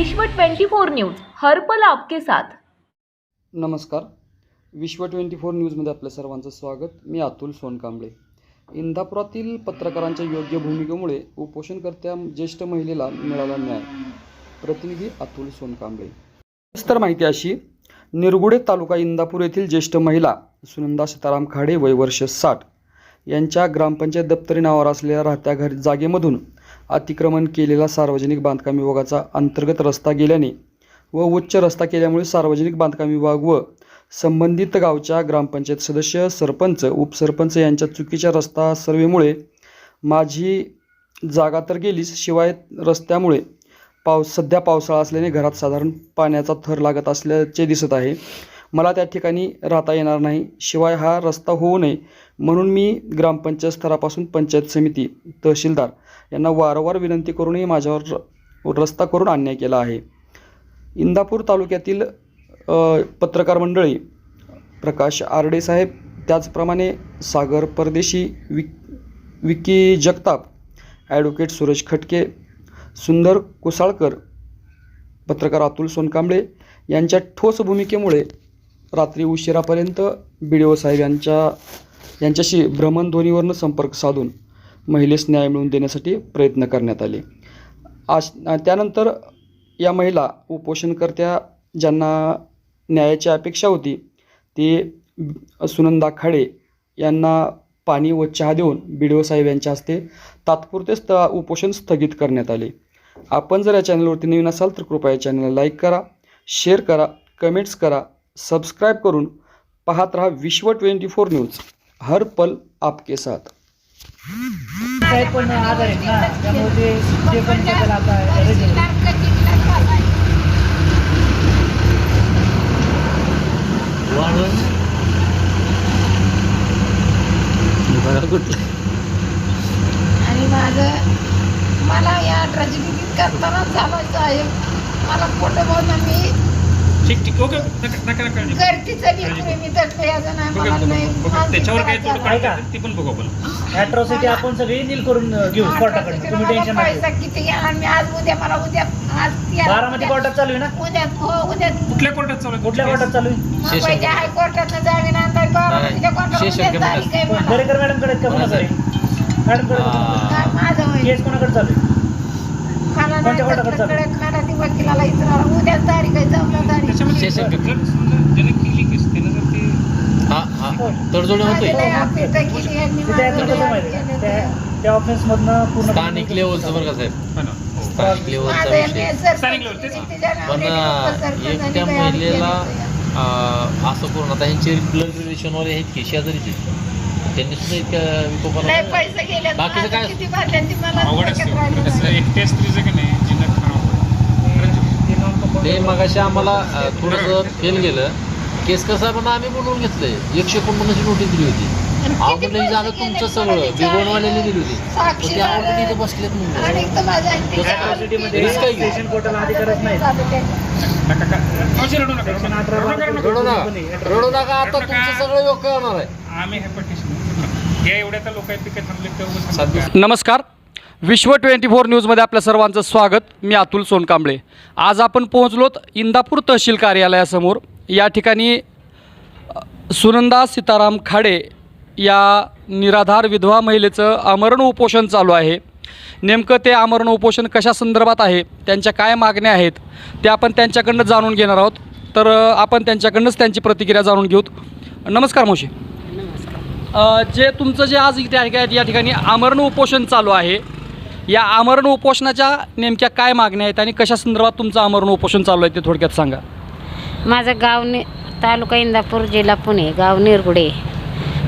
विश्व 24 न्यूज हरपल आपके साथ. नमस्कार. विश्व ट्वेंटी फोर न्यूजमध्ये आपल्या सर्वांचं स्वागत. मी अतुल सोनकांबळे. इंदापुरातील पत्रकारांच्या योग्य भूमिकेमुळे उपोषणकर्त्या ज्येष्ठ महिलेला मिळाला न्याय. प्रतिनिधी अतुल सोनकांबळे. सविस्तर माहिती अशी निरगुडे तालुका इंदापूर येथील ज्येष्ठ महिला सुनंदा सीताराम खाडे वय वर्ष साठ यांच्या ग्रामपंचायत दप्तरी नावावर असलेल्या राहत्या घर जागेमधून अतिक्रमण केलेला सार्वजनिक बांधकाम विभागाचा अंतर्गत रस्ता गेल्याने व उच्च रस्ता केल्यामुळे सार्वजनिक बांधकाम विभाग व संबंधित गावच्या ग्रामपंचायत सदस्य सरपंच उपसरपंच यांच्या चुकीच्या रस्ता सर्वेमुळे माझी जागा तर गेलीच शिवाय रस्त्यामुळे पाऊस सध्या पावसाळा असल्याने घरात साधारण पाण्याचा थर लागत असल्याचे दिसत आहे. मला त्या ठिकाणी राहता येणार नाही. शिवाय हा रस्ता होऊ नये म्हणून मी ग्रामपंचायत स्तरापासून पंचायत समिती तहसीलदार यांना वारंवार विनंती करूनही माझ्यावर र- रस्ता करून अन्याय केला आहे. इंदापूर तालुक्यातील पत्रकार मंडळी प्रकाश आरडे साहेब त्याचप्रमाणे सागर परदेशी विक विकी जगताप ॲडव्होकेट सूरज खटके सुंदर कुसाळकर पत्रकार अतुल सोनकांबळे यांच्या ठोस भूमिकेमुळे रात्री उशिरापर्यंत बी डी ओ साहेब यांच्या यांच्याशी भ्रमणध्वनीवरनं संपर्क साधून महिलेस न्याय मिळवून देण्यासाठी प्रयत्न करण्यात आले. आज त्यानंतर या महिला उपोषणकर्त्या ज्यांना न्यायाची अपेक्षा होती ते सुनंदा खाडे यांना पाणी व चहा देऊन बी डी ओ साहेब यांच्या हस्ते तात्पुरते स्थ उपोषण स्थगित करण्यात आले. आपण जर या चॅनलवरती नवीन असाल तर कृपया या चॅनलला लाईक करा शेअर करा कमेंट्स करा सबस्क्राईब करून पाहत रहा विश्व ट्वेंटी फोर न्यूज. हर पल आपके साथ. साहेब पण आजार आहेत ना त्यामुळे ते ते पण त्याला आता रेडी आणि माझं मला या ट्रॅजेडीत करताना चालायचं आहे मला फोटो बघून मी? ठीक ठीक. ओके नका नका नका. काळजी करू. करतीचं लिहिलंय मी तर याचं नाही बघा, मला बघा, नाही. बघा. मानसिक त्याच्यावर काय झाला. काळजी असेल, ती पण बघू आपण ॲट्रॉसिटी आपण सगळी नील करून अं, घेऊ. कोर्टाकडे तुम्ही टेन्शन नका पैसा किती घेणार मी आज उद्या मला उद्या आज. बारामती कोर्टात चालू आहे ना? उद्या हो उद्या कुठल्या कोर्टात चालू आहे? कुठल्या कोर्टात चालू आहे? मुंबईच्या हायकोर्टात जावी ना तर बारामतीच्या कोर्टात उद्याच तारीख आहे मला. दरेकर मॅडमकडे का कोणाकडे? मॅडमकडे काय माझं होईल. केस कोणाकडे चालू आहे? मला नाही कोणत्या कोर्टाकडे चालू? मला ती वकिलाला विचारावं उद्याच तारीख आहे जमलं तारीख. तडजोडी होते. त्या ऑफिस मधनं पूर्ण स्थानिक लेवलचं बरं का साहेब? हा ना. स्थानिक लेवलचा विषय. पण एकट्या महिलेला असं करून आता ह्यांचे ब्लड रिलेशनवाले आहेत की शेजारीचे? त्यांनी सुद्धा इतक्या विकोपाला बाकीचं काय? एकट्या स्त्रीचं की नाही? ते मगाशी आम्हाला अं, थोडंसं फेल गेलं. केस म्हणा आम्ही बोलवून घेतलंय. एकशे एकोणपन्नासची नोटीस दिली होती. ही जागा पैसे तुमचं? सगळं. बिगोणवाल्याने दिली होती. पण ते ऑलरेडी झालं. इथं बसलेत मावशी रडू नका. रडू नका. आता तुमचं सगळं योग्य होणार आहे. आम्ही हे. नमस्कार. विश्व ट्वेंटी फोर न्यूजमध्ये आपल्या सर्वांचं स्वागत. मी अतुल सोनकांबळे. आज आपण पोहोचलोत इंदापूर तहसील कार्यालयासमोर. या ठिकाणी सुनंदा सीताराम खाडे या निराधार विधवा महिलेचं आमरण उपोषण चालू आहे. नेमकं ते आमरण उपोषण कशा संदर्भात आहे? त्यांच्या काय मागण्या आहेत? ते आपण त्यांच्याकडनं जाणून घेणार आहोत. तर आपण त्यांच्याकडनंच त्यांची प्रतिक्रिया जाणून घेऊत. नमस्कार मावशी. अ, जे तुमचं जे आज इथे आहे या ठिकाणी आमरण उपोषण चालू आहे. या आमरण उपोषणाच्या नेमक्या काय मागण्या आहेत आणि कशा संदर्भात तुमचं आमरण उपोषण चालू आहे ते थोडक्यात सांगा. माझं गाव नि तालुका इंदापूर जिल्हा पुणे गाव निरगुडे.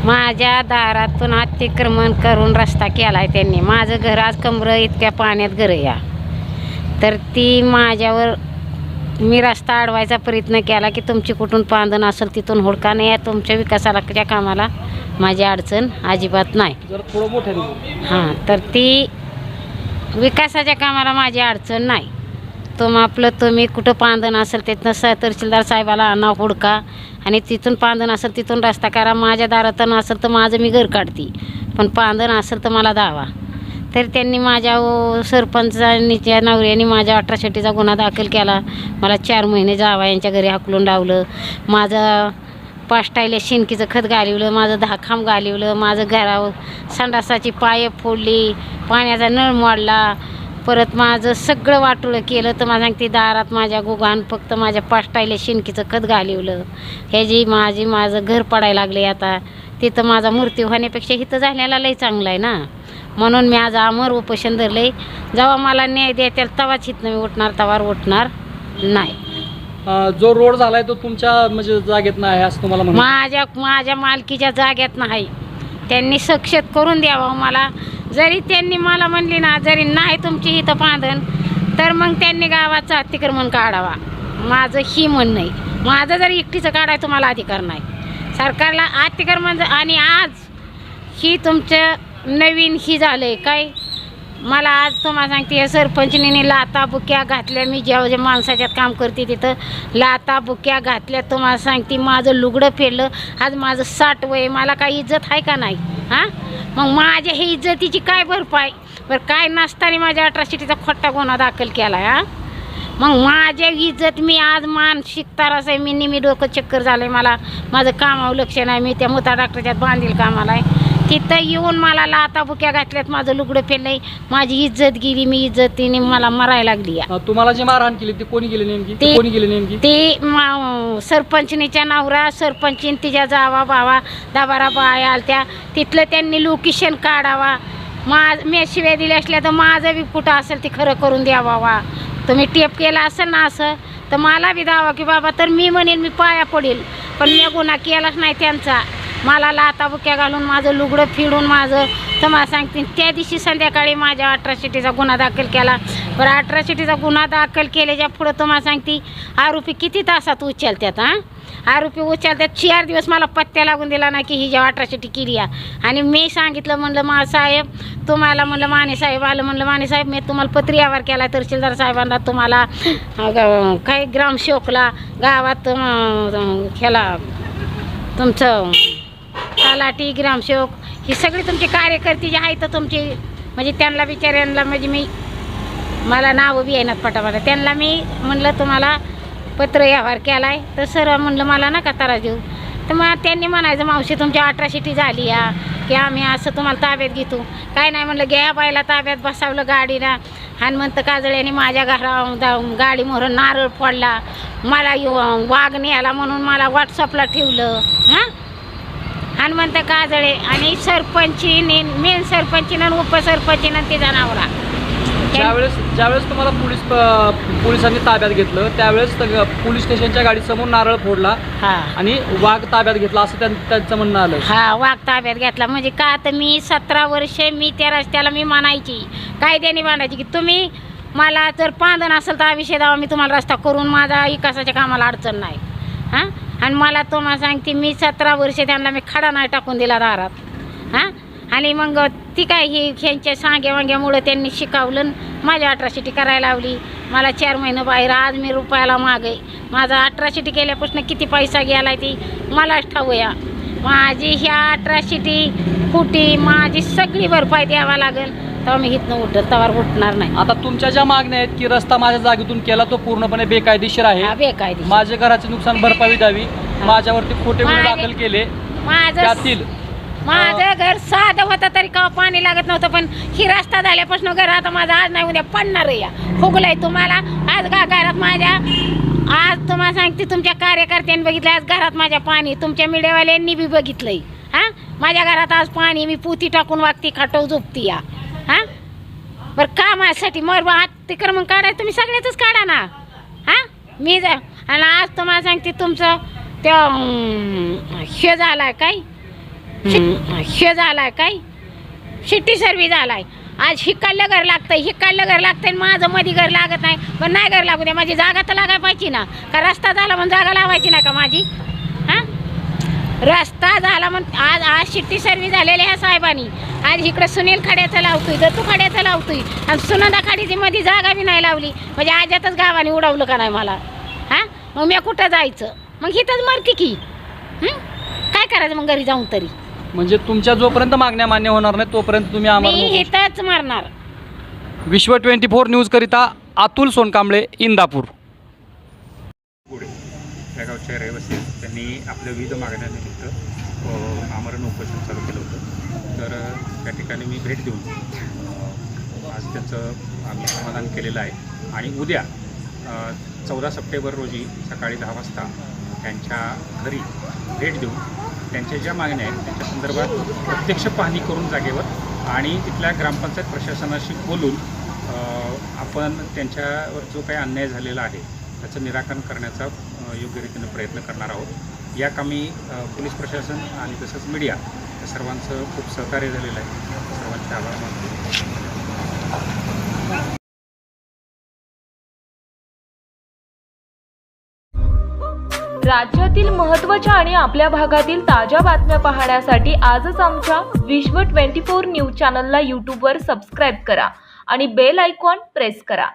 माझ्या दारातून अतिक्रमण करून रस्ता केला आहे त्यांनी. माझं घर आज कमरं इतक्या पाण्यात घर या तर ती माझ्यावर मी रस्ता अडवायचा प्रयत्न केला की तुमची कुठून पांदण असेल तिथून हुडका नाही आहे तुमच्या विकासाला त्या कामाला माझी अडचण अजिबात नाही. हां तर ती विकासाच्या कामाला माझी अडचण नाही. तुम आपलं तुम्ही कुठं पांधण असेल तिथनं स तहसीलदार साहेबाला आणा हुडका आणि तिथून पांधण असेल तिथून रस्ता करा माझ्या दारातून असेल तर माझं मी घर काढते. पण पांधण असेल तर मला दावा तर त्यांनी माझ्या ओ, सरपंचांनीच्या नवऱ्याने माझ्या अठराशेटीचा गुन्हा दाखल केला. मला चार महिने जावा यांच्या घरी हाकलून लावलं. माझं पाष्टायला शिंकीचं खत घालिवलं माझं धाखाम घालिवलं माझं घरावर संडासाची पाय फोडली पाण्याचा नळ मोडला. परत माझं सगळं वाटोळं केलं तर मला सांगते दारात माझ्या गुगान फक्त माझ्या पाष्टायला शिंकीचं खत घालिवलं. ह्याची माझी माझं घर पडायला लागले आता तिथं माझा मृत्यू होण्यापेक्षा इथं झालेला लई चांगला आहे ना. म्हणून मी आज अमर उपोषण धरलंय. जेव्हा मला न्याय द्यायला तवाच इथनं मी उठणार तवार उठणार नाही. जो रोड झालाय तो तुमच्या म्हणजे जागेत नाही असं तुम्हाला माझ्या माझ्या मालकीच्या जाग्यात नाही. त्यांनी सक्षत करून द्यावं मला. जरी त्यांनी मला म्हणली ना जरी नाही तुमची इथं बांधण तर मग त्यांनी गावाचा अतिक्रमण काढावा. माझं ही म्हणणं आहे. माझं जर एकटीचं काढायचं तुम्हाला अधिकार नाही. सरकारला अतिक्रमण आणि आज ही तुमचं नवीन ही झालं आहे काय? मला आज तुम्हाला सांगते या सरपंचनीने लाता बुक्या घातल्या. मी जेव्हा जे माणसाच्यात काम करते तिथं लाता बुक्या घातल्या. तुम्हाला सांगते माझं लुगडं फेरलं आज माझं साठ वय मला काही इज्जत आहे का नाही? हां? मग माझ्या ही इज्जतीची काय भरपाई? बरं काय नसताना माझ्या अठराशिटीचा खोटा गुन्हा दाखल केला हां? मग माझ्या इज्जत मी आज मान त्रास आहे मी नेहमी डोकं चक्कर झालं आहे मला माझं कामावर लक्ष नाही मी त्या मुता डॉक्टरच्यात बांधील कामाला आहे. तिथं येऊन मला लाता बुक्या घातल्यात माझं लुगडं फेडलंय माझी इज्जत गेली मी इज्जतीने मला मरायला लागली तुम्हाला जी मारहाण केली ती कोणी केली नेमकी? ती कोणी केली नेमकी? ते मा- सरपंचनीच्या नवरा सरपंचीन तिच्या जावा बावा दबारा बाया आलत्या. तिथलं त्यांनी लोकेशन काढावा. मा मी शिव्या दिल्या असल्या तर माझं बी कुठं असेल ते खरं करून द्यावा तुम्ही टेप केला असेल ना असं तर मला बी दावा की बाबा तर मी म्हणेन मी पाया पडेल. पण मी गुन्हा केलाच नाही त्यांचा. मला लाता बुक्या घालून माझं लुगडं फिडून माझं तर मला सांगते त्या दिवशी संध्याकाळी माझ्या अठराशेटीचा गुन्हा दाखल केला. बरं अठराशेटीचा गुन्हा दाखल केल्याच्या पुढं तुम्हाला सांगते आरोपी किती तासात उचलतात हां? आरोपी उचलतात चार दिवस मला पत्त्या लागून दिला ना की ही जेव्हा अठराशेटी केली आणि मी सांगितलं म्हणलं मा साहेब तुम्हाला म्हणलं माने साहेब आलं. म्हणलं माने साहेब मी तुम्हाला पत्रियावर व्यवहार केला तहसीलदार साहेबांना तुम्हाला अं, काय ग्रामसेवकला गावात केला ह्याला तुमचं तलाठी ग्रामसेवक ही सगळी तुमची कार्यकर्ते जे आहेत तुमची म्हणजे त्यांना बिचाऱ्यांना म्हणजे मी मला नावं बी येणार पटापटा. त्यांना मी म्हणलं तुम्हाला पत्र व्यवहार केला आहे तर सर म्हणलं मला नका तारा देऊ. तर मग त्यांनी म्हणायचं मावशी तुमची अठरा शिटी झाली या की आम्ही असं तुम्हाला ताब्यात घेतो. काय नाही म्हणलं घ्या बाईला ताब्यात बसावलं गाडीला. हनुमंत काजळ्याने माझ्या घरा गाडी मोहर नारळ फोडला. मला वाघ न्यायला म्हणून मला व्हॉट्सअपला ठेवलं. हां? हनुमंत काजळे आणि सरपंचीने मेन सरपंचीनं आणि उपसरपंचीनं ते जनावरा. ज्यावेळेस ज्यावेळेस तुम्हाला पोलीस पोलिसांनी ताब्यात घेतलं त्यावेळेस पोलीस स्टेशनच्या गाडीसमोर नारळ फोडला हा. आणि वाघ ताब्यात घेतला असं त्यां- त्यांचं म्हणणं आलं. हा वाघ ताब्यात घेतला. म्हणजे का तर मी सतरा वर्षे मी त्या रस्त्याला मी मानायची कायद्याने मानायची की तुम्ही मला जर पांधन असेल तर हा विषय दावा मी तुम्हाला रस्ता करून माझा विकासाच्या कामाला अडचण नाही. हां? आणि मला तुम्हाला सांगते मी सतरा वर्षे त्यांना मी खडा नाही टाकून दिला दारात. हां? आणि मग ती काय ही ह्यांच्या सांग्या वांग्यामुळं त्यांनी शिकवलं आणि माझी अठराशिटी करायला लावली. मला चार महिने बाहेर आज मी रुपयाला मागे माझा अठराशिटी केल्यापासून किती पैसा गेला ती मलाच ठाऊया. माझी ह्या अठराशिटी कुटी माझी सगळी भरपाई द्यावा लागेल. तेव्हा मी इथनं उठत तवार उठणार नाही. आता तुमच्या ज्या मागण्या आहेत की रस्ता माझ्या जागेतून केला तो पूर्णपणे बेकायदेशीर हा आहे बेकायदेशीर. माझे घराचे नुकसान भरपाई द्यावी. माझ्यावरती खोटे गुन्हे माझे- दाखल केले. माझं त्यातील माझं घर साधं होतं तरी का पाणी लागत नव्हतं पण ही रस्ता झाल्यापासून घर आता माझं आज नाही उद्या पडणार आहे या. फुगलंय तुम्हाला. आज का घरात माझ्या आज तुम्हाला सांगते तुमच्या कार्यकर्त्यांनी बघितलं आज घरात माझ्या पाणी तुमच्या मीडियावाल्यांनी बी बघितलंय. हां? माझ्या घरात आज पाणी मी पुती टाकून वागती खाटव झोपती या. हां? बरं का माझ्यासाठी मग अतिक्रमण काढायचं तुम्ही सगळ्यातच काढा ना. हां? मी जा आणि आज तुम्हाला सांगते तुमचं त्या हे झालाय काय? हे झालाय काय? शिट्टी सर्व्हिस झालाय. आज हिकडलं घर लागतंय हिकडलं घर लागतंय आणि माझं मध्ये घर लागत नाही. पण नाही घर लागू द्या माझी जागा तर लागाय पाहिजे ना. का रस्ता झाला म्हणून जागा लावायची ना का माझी? रस्ता झाला म्हणून आज आज शिट्टी सर्व्हिस झालेली ह्या साहेबांनी. आज इकडं सुनील खाड्याचं लावतोय दत्तू खाड्याचं लावतोय. आणि सुनंदा खाडीची मध्ये जागा बी नाही लावली. म्हणजे आजातच गावाने उडवलं का नाही मला? हां? मग मी कुठं जायचं? मग इथंच मरते की? काय करायचं मग घरी जाऊन तरी? म्हणजे तुमच्या जोपर्यंत मागण्या मान्य होणार नाही तोपर्यंत तुम्ही मी आम्हाला इथंच मरणार. विश्व ट्वेंटी फोर न्यूजकरिता अतुल सोनकांबळे इंदापूर पुढे या गावच्या रहिवासी आहेत. त्यांनी आपल्या विविध मागण्यानिमित्त आमरण उपोषण चालू केलं होतं. तर त्या ठिकाणी मी भेट देऊन आज त्याचं आम्ही समाधान केलेलं आहे. आणि उद्या चौदा सप्टेंबर रोजी सकाळी दहा वाजता त्यांच्या घरी भेट देऊन त्यांच्या ज्या मागण्या आहेत त्यांच्या संदर्भात प्रत्यक्ष पाहणी करून जागेवर आणि तिथल्या ग्रामपंचायत प्रशासनाशी बोलून आपण त्यांच्यावर जो काही अन्याय झालेला आहे त्याचं निराकरण करण्याचा योग्य रीतीनं प्रयत्न करणार आहोत. या कामी पोलीस प्रशासन आणि तसंच मीडिया या सर्वांचं खूप सहकार्य झालेलं आहे. सर्वांचे आभार मानतो. राज्यातील महत्त्वाच्या आणि आपल्या भागातील ताज्या बातम्या पाहण्यासाठी आजच आमच्या विश्व ट्वेंटी फोर न्यूज चॅनलला यूट्यूबवर सबस्क्राईब करा आणि बेल आयकॉन प्रेस करा.